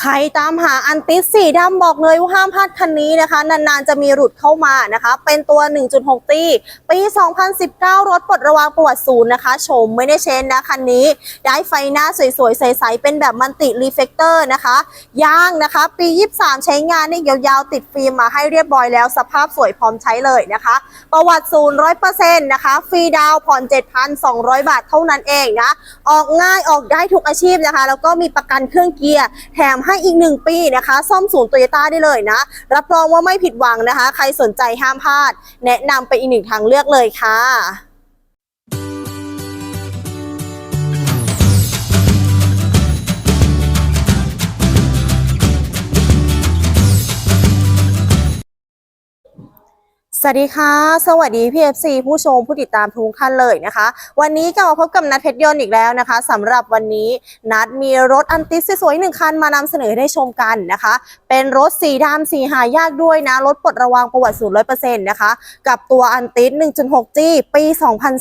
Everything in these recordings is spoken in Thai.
ใครตามหาอันติสสีดำบอกเลยว่าห้ามพลาดคันนี้นะคะ นานๆจะมีหลุดเข้ามานะคะ เป็นตัว 1.6 ตีปี 2019 รถปลดระวางประวัติศูนย์นะคะโฉมไม่ได้เชนนะคันนี้ ได้ไฟหน้าสวยๆ ใสๆ เป็นแบบมันติรีเฟกเตอร์นะคะยางนะคะ ปี 23 ใช้งานนี่ยาวๆ ติดฟิล์มมาให้เรียบร้อยแล้วสภาพสวยพร้อมใช้เลยนะคะ ประวัติศูนย์100%นะคะฟรีดาวผ่อน 7,200 บาทเท่านั้นเองนะออกง่ายออกได้ทุกอาชีพนะคะ แล้วก็มีประกันเครื่องเกียร์แถมให้อีก1ปีนะคะซ่อมศูนย์โตโยต้าได้เลยนะ รับรองว่าไม่ผิดหวังนะคะ ใครสนใจห้ามพลาด แนะนำไปอีกหนึ่งทางเลือกเลยค่ะ สวัสดีค่ะ สวัสดีพี่เอฟซีผู้ชมผู้ติดตามทุกท่านเลยนะคะ วันนี้กลับมาพบกับนัดเพชรยนต์อีกแล้วนะคะสำหรับวันนี้นัดมีรถอันติสสวยๆหนึ่งคันมานำเสนอให้ได้ชมกันนะคะ เป็นรถสีดำสีหายากด้วยนะ รถปลดระวางประวัติศูนย์ร้อยเปอร์เซ็นต์นะคะ กับตัวอันติส 1.6G ปี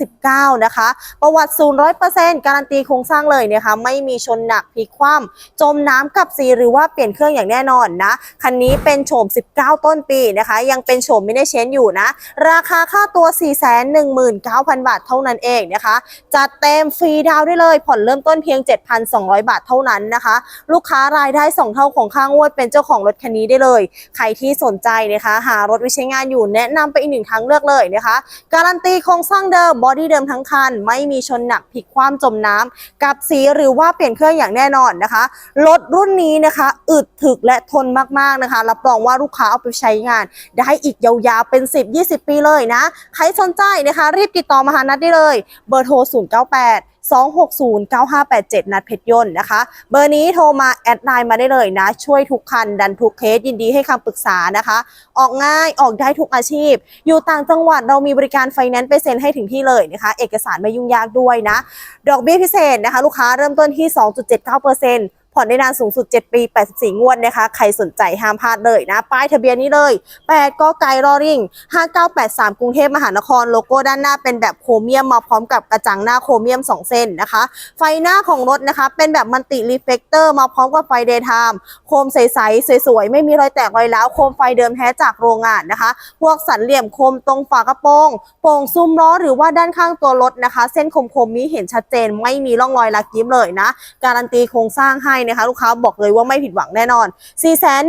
2019 นะคะ ประวัติศูนย์ร้อยเปอร์เซ็นต์การันตีโครงสร้างเลยนะคะ ไม่มีชนหนักพลิกคว่ำจมน้ำกับสีหรือว่าเปลี่ยนเครื่องอย่างแน่นอนนะคันนี้เป็นโฉม 19 ต้นปีนะคะ ยังเป็นโฉมไม่ได้เชนอยู่นะ ราคาค่าตัว 419,000 บาทเท่านั้นเองนะคะจัดเต็มฟรีดาวได้เลย ผ่อนเริ่มต้นเพียง 7,200 บาทเท่านั้นนะคะ ลูกค้ารายได้ 2 เท่าของค่างวดเป็นเจ้าของรถคันนี้ได้เลย ใครที่สนใจนะคะ หารถวิใช้งานอยู่แนะนำไปอีกหนึ่งทางเลือกเลยนะคะ การันตีโครงสร้างเดิมบอดี้เดิมทั้งคัน ไม่มีชนหนักพลิกคว่ำจมน้ำกับสีหรือว่าเปลี่ยนเครื่องอย่างแน่นอนนะคะ รถรุ่นนี้นะคะอึดถึกและทนมากๆนะคะ รับรองว่าลูกค้าเอาไปใช้งาน ได้อีกยาวๆเป็น10-20 ปีเลยนะ ใครสนใจนะคะ รีบติดต่อมาหานัดได้เลย เบอร์โทร 098 260 9587 นัดเพชรยนต์นะคะ เบอร์นี้โทรมาแอดไลน์มาได้เลยนะ ช่วยทุกคัน ดันทุกเคส ยินดีให้คำปรึกษานะคะ ออกง่ายออกได้ทุกอาชีพ อยู่ต่างจังหวัดเรามีบริการไฟแนนซ์ไปเซ็นให้ถึงที่เลยนะคะ เอกสารไม่ยุ่งยากด้วยนะ ดอกเบี้ยพิเศษนะคะ ลูกค้าเริ่มต้นที่ 2.79% ผ่อนได้นานสูงสุด 7 ปี 84 งวดนะคะ ใครสนใจห้ามพลาดเลยนะ ป้ายทะเบียนนี้เลย 8ก็ไกรอริง5983 กรุงเทพมหานคร โลโก้ด้านหน้าเป็นแบบโครเมียมมาพร้อมกับกระจังหน้าโครเมียม 2 เส้นนะคะ ไฟหน้าของรถนะคะ เป็นแบบมันติรีเฟกเตอร์มาพร้อมกับไฟเดย์ไทม์โคมใสๆสวยๆ ไม่มีรอยแตกรอยร้าวโคมไฟเดิมแท้จากโรงงานนะคะ พวกสันเหลี่ยมคมตรงฝากระโปรงโป่งซุ้มล้อหรือว่าด้านข้างตัวรถนะคะ เส้นคมๆนี้เห็นชัดเจนไม่มีร่องรอยลักยิ้มเลยนะ การันตีโครงสร้างให้นะคะลูกค้าบอกเลยว่าไม่ผิดหวังแน่นอน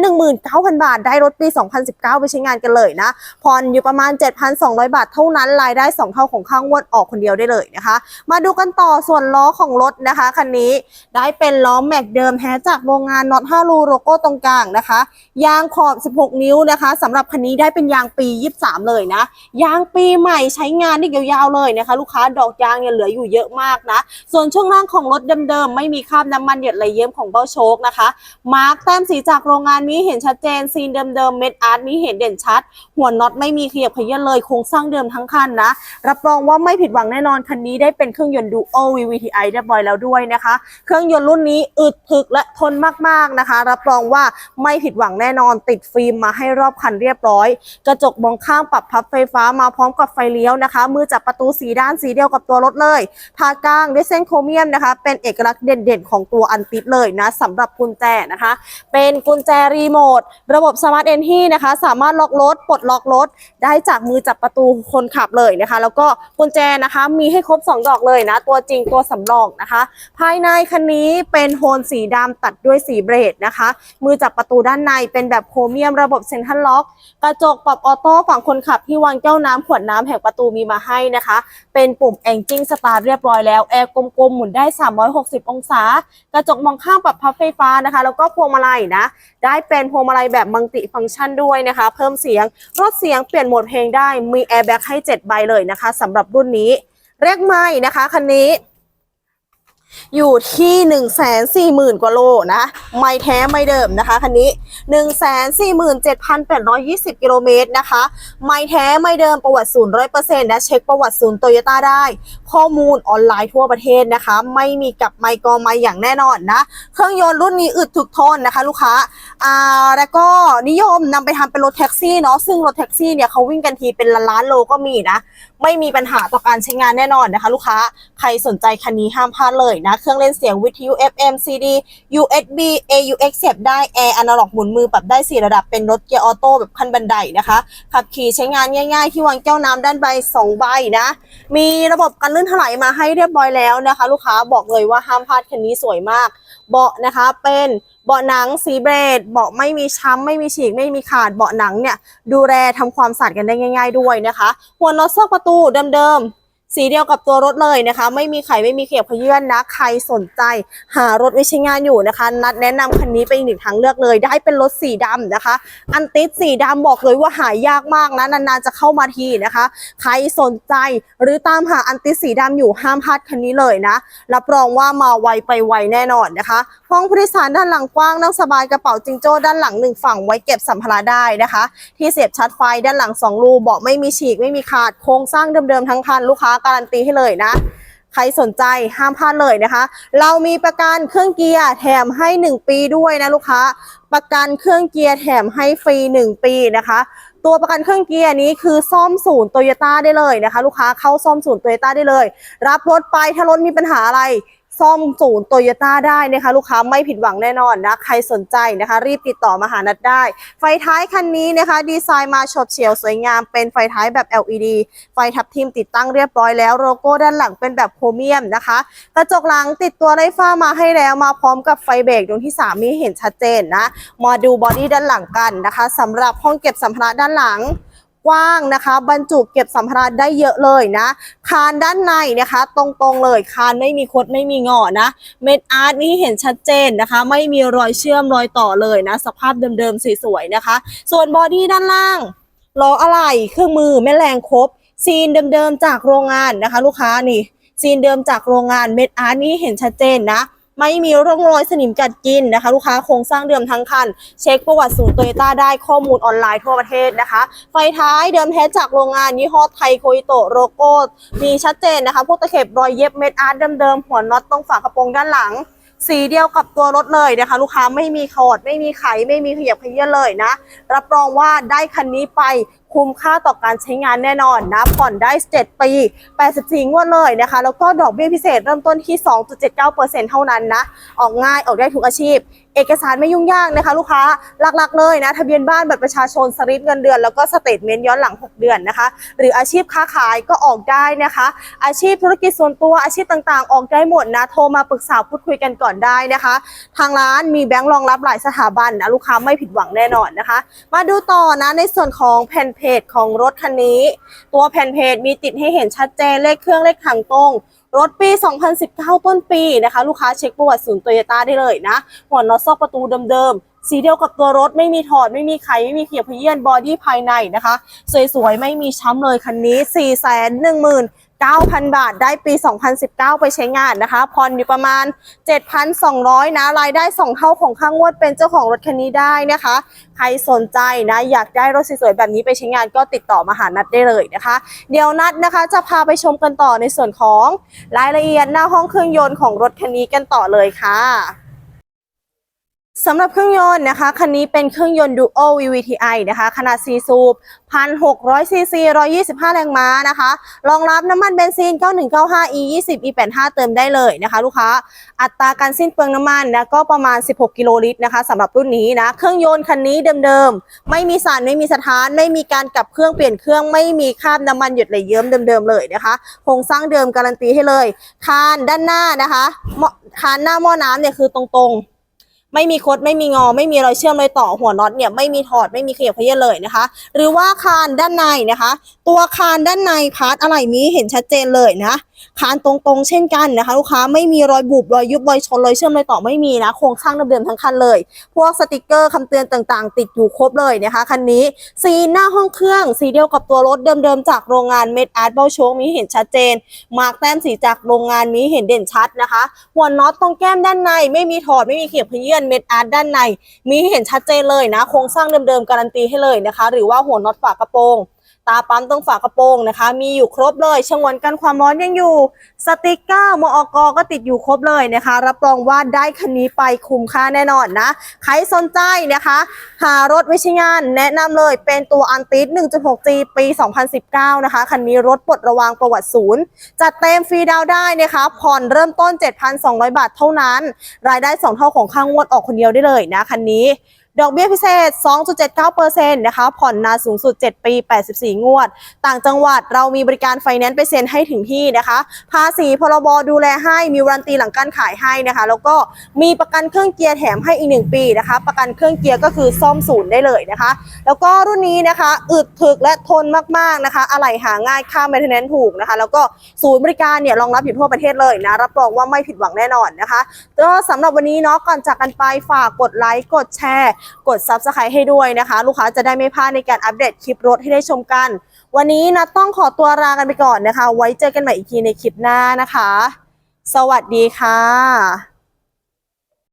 419,000 บาท ได้รถปี 2019 ไปใช้งานกันเลยนะผ่อนอยู่ประมาณ 7,200 บาทเท่านั้นรายได้ 2 เท่าของข้างวดออกคนเดียวได้เลยนะคะ มาดูกันต่อส่วนล้อของรถนะคะคันนี้ได้เป็นล้อแม็กเดิมแท้จากโรงงานน็อต5รูโลโก้ตรงกลางนะคะ ยางขอบ 16 นิ้วนะคะสำหรับคันนี้ได้เป็นยางปี 23 เลยนะ ยางปีใหม่ใช้งานได้ยาวๆเลยนะคะ ลูกค้าดอกยางเนี่ยเหลืออยู่เยอะมากนะ ส่วนช่วงล่างของรถเดิมๆไม่มีคราบน้ำมันหยดไหลเยิ้มของเบ้าโชคนะคะ มาร์กแต้มสีจากโรงงานนี้เห็นชัดเจนซีนเดิมๆเม็ดอาร์ตนี้เห็นเด่นชัด หัวน็อตไม่มีขยับขยื้อนเลยโครงสร้างเดิมทั้งคันนะ รับรองว่าไม่ผิดหวังแน่นอนคันนี้ได้เป็นเครื่องยนต์ดูโอ VVTi เรียบร้อยแล้วด้วยนะคะ เครื่องยนต์รุ่นนี้อึดถึกและทนมากๆนะคะ รับรองว่าไม่ผิดหวังแน่นอนติดฟิล์มมาให้รอบคันเรียบร้อย กระจกมองข้างปรับพับไฟฟ้ามาพร้อมกับไฟเลี้ยวนะคะ มือจับประตูสีด้านสีเดียวกับตัวรถเลยทากลางด้วยเส้นโครเมียมนะคะ เป็นเอกลักษณ์เด่นๆ ของตัวอันติดเลยนะสำหรับกุญแจนะคะ เป็นกุญแจรีโมทระบบสมาร์ทเอนที่นะคะ สามารถล็อกรถปลดล็อกรถได้จากมือจับประตูคนขับเลยนะคะ แล้วก็กุญแจนะคะ มีให้ครบ 2 ดอกเลยนะ ตัวจริงตัวสำรองนะคะ ภายในคันนี้เป็นโทนสีดำตัดด้วยสีเบรดนะคะ มือจับประตูด้านในเป็นแบบโครเมียมระบบเซ็นทรัลล็อก กระจกปรับออโต้ฝั่งคนขับที่วางแก้วน้ำขวดน้ำแห่งประตูมีมาให้นะคะ เป็นปุ่มแองจิ้งสตาร์ทเรียบร้อยแล้วแอร์กลมๆหมุนได้ 360 องศา กระจกมองข้างปรับพับไฟฟ้านะคะ แล้วก็พวงมาลัยนะ ได้เป็นพวงมาลัยแบบมัลติฟังก์ชันด้วยนะคะ เพิ่มเสียงลดเสียงเปลี่ยนโหมดเพลงได้มีแอร์แบ็กให้ 7 ใบเลยนะคะสำหรับรุ่นนี้เรียกไม่นะคะคันนี้ อยู่ที่1นึ่งแสนสี่หมื่นกว่าโลนะ ไม่แท้ไม่เดิมนะคะคันนี้1นึ่งแสนสี่หมื่นเจ็ดพันแปดร้อยยี่สิบกิโลเมตรนะคะ ไม่แท้ไม่เดิมประวัติศูนย์ร้อยเปอร์เซ็นต์นะ เช็คประวัติศูนย์โตโยต้าได้ ข้อมูลออนไลน์ทั่วประเทศนะคะ ไม่มีกับไมค์กอไมอย่างแน่นอนนะ เครื่องยนต์รุ่นนี้อึดถึกทนนะคะ ลูกค้าอ่าแล้วก็นิยมนำไปทำเป็นรถแท็กซี่เนาะซึ่งรถแท็กซี่เนี่ยเขาวิ่งกันทีเป็นล้านโลก็มีนะ ไม่มีปัญหาต่อการใช้งานแน่นอนนะคะ ลูกค้าใครสนใจคันนี้ห้ามพลาดเลยนะ เครื่องเล่นเสียงวิทยุ FM CD USB AUX เสียบได้แอร์อนาล็อกหมุนมือปรับได้4ระดับเป็นรถเกียร์ออโต้แบบคันบันไดนะคะขับขี่ใช้งานง่าย ๆ ที่วางแก้วน้ำด้านใบ2ใบนะ มีระบบกันลื่นถลายมาให้เรียบร้อยแล้วนะคะ ลูกค้าบอกเลยว่าห้ามพลาดคันนี้สวยมาก เบาะนะคะเป็นเบาะหนังสีเบรดเบาะไม่มีช้ำไม่มีฉีกไม่มีขาดเบาะหนังเนี่ยดูแลทำความสะอาดกันได้ง่าย ๆด้วยนะคะ หัวน็อตซอกประตูเดิมๆ สีเดียวกับตัวรถเลยนะคะ ไม่มีไขไม่มีเขียบขยื่นนะ ใครสนใจ หารถไว้ใช้งานอยู่นะคะ นัดแนะนำคันนี้เป็นอีกหนึ่งทางเลือกเลย ได้เป็นรถสีดำนะคะ อันติสสีดำบอกเลยว่าหายากมากนะนานๆจะเข้ามาทีนะคะ ใครสนใจหรือตามหาอันติสสีดำอยู่ห้ามพลาดคันนี้เลยนะรับรองว่ามาไวไปไวแน่นอนนะคะห้องผู้โดยสารด้านหลังกว้างนั่งสบายกระเป๋าจิงโจ้ด้านหลังหนึ่งฝั่งไว้เก็บสัมภาระได้นะคะ ที่เสียบชาร์จไฟด้านหลังสองรูเบาะไม่มีฉีกไม่มีขาดโครงสร้างเดิมๆทั้งคันลูกค้าการันตีให้เลยนะ ใครสนใจห้ามพลาดเลยนะคะ เรามีประกันเครื่องเกียร์แถมให้ 1 ปีด้วยนะลูกค้า ประกันเครื่องเกียร์แถมให้ฟรี 1 ปีนะคะตัวประกันเครื่องเกียร์นี้คือซ่อมศูนย์โตโยต้าได้เลยนะคะ ลูกค้าเข้าซ่อมศูนย์โตโยต้าได้เลย รับรถไปถ้ารถมีปัญหาอะไร ซ่อมศูนย์โตโยต้าได้นะคะ ลูกค้าไม่ผิดหวังแน่นอนนะใครสนใจนะคะ รีบติดต่อมาหานัดได้ ไฟท้ายคันนี้นะคะ ดีไซน์มาฉบเฉียวสวยงามเป็นไฟท้ายแบบ LED ไฟทับทิมติดตั้งเรียบร้อยแล้วโลโก้ด้านหลังเป็นแบบโครเมียมนะคะกระจกหลังติดตัวไร้ฝ้ามาให้แล้วมาพร้อมกับไฟเบรกดวงที่3มีเห็นชัดเจนนะมาดูบอดี้ด้านหลังกันนะคะสำหรับห้องเก็บสัมภาระด้านหลัง กว้างนะคะ บรรจุเก็บสัมภาระได้เยอะเลยนะ คานด้านในนะคะ ตรงๆเลยคานไม่มีคดไม่มีงอนะเม็ดอาร์ตนี่เห็นชัดเจนนะคะ ไม่มีรอยเชื่อมรอยต่อเลยนะ สภาพเดิมๆสวยๆนะคะ ส่วนบอดี้ด้านล่างล้ออะไหล่เครื่องมือแม่แรงครบ ซีนเดิมๆจากโรงงานนะคะ ลูกค้านี่ซีนเดิมจากโรงงานเม็ดอาร์ตนี่เห็นชัดเจนนะ ไม่มีร่องรอยสนิมกัดกินนะคะ ลูกค้าโครงสร้างเดิมทั้งคัน เช็คประวัติศูนย์โตโยต้าได้ข้อมูลออนไลน์ทั่วประเทศนะคะ ไฟท้ายเดิมแท้จากโรงงานยี่ห้อไทยโคอิโตะโลโก้มีชัดเจนนะคะ พวกตะเข็บรอยเย็บเม็ดอาร์ตเดิมๆหัวน็อตตรงฝากระโปรงด้านหลังสีเดียวกับตัวรถเลยนะคะ ลูกค้าไม่มีขอดไม่มีไขไม่มีขยับขยื่นเลยนะ รับรองว่าได้คันนี้ไป คุ้มค่าต่อการใช้งานแน่นอนนะผ่อนได้ 7 ปี 84 งวดเลยนะคะ แล้วก็ดอกเบี้ยพิเศษเริ่มต้นที่ 2.79%เท่านั้นนะ ออกง่ายออกได้ทุกอาชีพ เอกสารไม่ยุ่งยากนะคะ ลูกค้าหลักๆเลยนะทะเบียนบ้านบัตรประชาชนสลิปเงินเดือน แล้วก็สเตทเมนต์ย้อนหลัง 6 เดือนนะคะ หรืออาชีพค้าขายก็ออกได้นะคะ อาชีพธุรกิจส่วนตัวอาชีพต่างๆ ออกได้หมดนะโทรมาปรึกษาพูดคุยกันก่อนได้นะคะ ทางร้านมีแบงค์รองรับหลายสถาบันนะลูกค้าไม่ผิดหวังแน่นอนนะคะ มาดูต่อนะในส่วนของแผ่นเพจของรถคันนี้ ตัวแผ่นเพจมีติดให้เห็นชัดเจนเลขเครื่องเลขถังตรง รถปี 2019 ต้นปีนะคะ ลูกค้าเช็คประวัติศูนย์โตโยต้าได้เลยนะ หัวน็อตซอกประตูเดิมๆ สีเดียวกับตัวรถไม่มีถอด ไม่มีไขไม่มีเขียบเพี้ยนบอดี้ภายในนะคะ สวยๆ ไม่มีช้ำเลยคันนี้ 4 1 1 9 0 0 0 บาทได้ปี 2019 ไปใช้งานนะคะ ผ่อนอยู่ประมาณ 7,200 นะ รายได้ 2 เท่าของค่างวดเป็นเจ้าของรถคันนี้ได้นะคะ ใครสนใจนะ อยากได้รถสวยๆแบบนี้ไปใช้งานก็ติดต่อมาหานัดได้เลยนะคะ เดี๋ยวนัดนะคะจะพาไปชมกันต่อในส่วนของรายละเอียดหน้าห้องเครื่องยนต์ของรถคันนี้กันต่อเลยค่ะ สำหรับเครื่องยนต์นะคะ คันนี้เป็นเครื่องยนต์ Duo VVTi นะคะ ขนาด 4 สูบ 1,600 ซีซี 125 แรงม้านะคะ รองรับน้ำมันเบนซิน 9195 E 20 E 85 เติมได้เลยนะคะ ลูกค้า อัตราการสิ้นเปลืองน้ำมันนะก็ประมาณ 16 กิโลลิตรนะคะสำหรับรุ่นนี้นะ เครื่องยนต์คันนี้เดิมๆ ไม่มีสาร ไม่มีสถาน ไม่มีการกลับเครื่องเปลี่ยนเครื่อง ไม่มีคราบน้ำมันหยดไหลเยิ้มเดิมๆเลยนะคะ โครงสร้างเดิมการันตีให้เลย คานด้านหน้านะคะ คานหน้าหม้อน้ำเนี่ยคือตรงๆ ไม่มีคดไม่มีงอ ไม่มีรอยเชื่อมรอยต่อหัวน็อตเนี่ยไม่มีถอดไม่มีขยับเขยื้อนเลยนะคะ หรือว่าคานด้านในนะคะ ตัวคานด้านในพาร์ทอะไรมีเห็นชัดเจนเลยนะ คานตรงๆ เช่นกันนะคะ ลูกค้าไม่มีรอยบุบรอยยุบรอยชนรอยเชื่อมรอยต่อไม่มีนะโครงสร้างเดิมๆทั้งคันเลย พวกสติกเกอร์คำเตือนต่างๆ ติดอยู่ครบเลยนะคะคันนี้สีหน้าห้องเครื่องสีเดียวกับตัวรถเดิมๆ จากโรงงานเม็ดอาร์ตเบลโชมีเห็นชัดเจน มาร์กแต้มสีจากโรงงานมีเห็นเด่นชัดนะคะหัวน็อตตรงแก้มด้านใน ไม่มีถอดไม่มีเขียบขยื่นเม็ดอาร์ตด้านใน มีเห็นชัดเจนเลยนะโครงสร้างเดิมๆการันตีให้เลยนะคะ หรือว่าหัวน็อตฝากระโปรง ตาปั๊มตรงฝากระโปรงนะคะ มีอยู่ครบเลยชงวนกันความร้อนยังอยู่ สติกเกอร์มอกก็ติดอยู่ครบเลยนะคะ รับรองว่าได้คันนี้ไปคุ้มค่าแน่นอนนะ ใครสนใจนะคะ หารถวิชยานแนะนำเลยเป็นตัวอันติส 1.6G ปี 2019 นะคะ คันนี้รถปลดระวางประวัติศูนย์ จัดเต็มฟรีดาวได้นะคะ ผ่อนเริ่มต้น 7,200 บาทเท่านั้น รายได้ 2 เท่าของค่างวดออกคนเดียวได้เลยนะคันนี้ ดอกเบี้ยพิเศษ 2.79%นะคะ ผ่อนนานสูงสุด 7 ปี 84 งวด ต่างจังหวัดเรามีบริการไฟแนนซ์ไปเซ็นให้ถึงที่นะคะ ภาษีพรบดูแลให้ มีวารันตีหลังการขายให้นะคะ แล้วก็มีประกันเครื่องเกียร์แถมให้อีก 1 ปีนะคะ ประกันเครื่องเกียร์ก็คือซ่อมศูนย์ได้เลยนะคะ แล้วก็รุ่นนี้นะคะอึดถึกและทนมากๆนะคะ อะไหล่หาง่าย ค่า maintenance ถูกนะคะ แล้วก็ศูนย์บริการเนี่ยรองรับอยู่ทั่วประเทศเลยนะ รับรองว่าไม่ผิดหวังแน่นอนนะคะ ก็สำหรับวันนี้เนาะ ก่อนจากกันไปฝากกดไลค์ กดแชร์กด Subscribe ให้ด้วยนะคะ ลูกค้าจะได้ไม่พลาดในการอัปเดตคลิปรถให้ได้ชมกัน วันนี้นะต้องขอตัวลากันไปก่อนนะคะ ไว้เจอกันใหม่อีกทีในคลิปหน้านะคะ สวัสดีค่ะ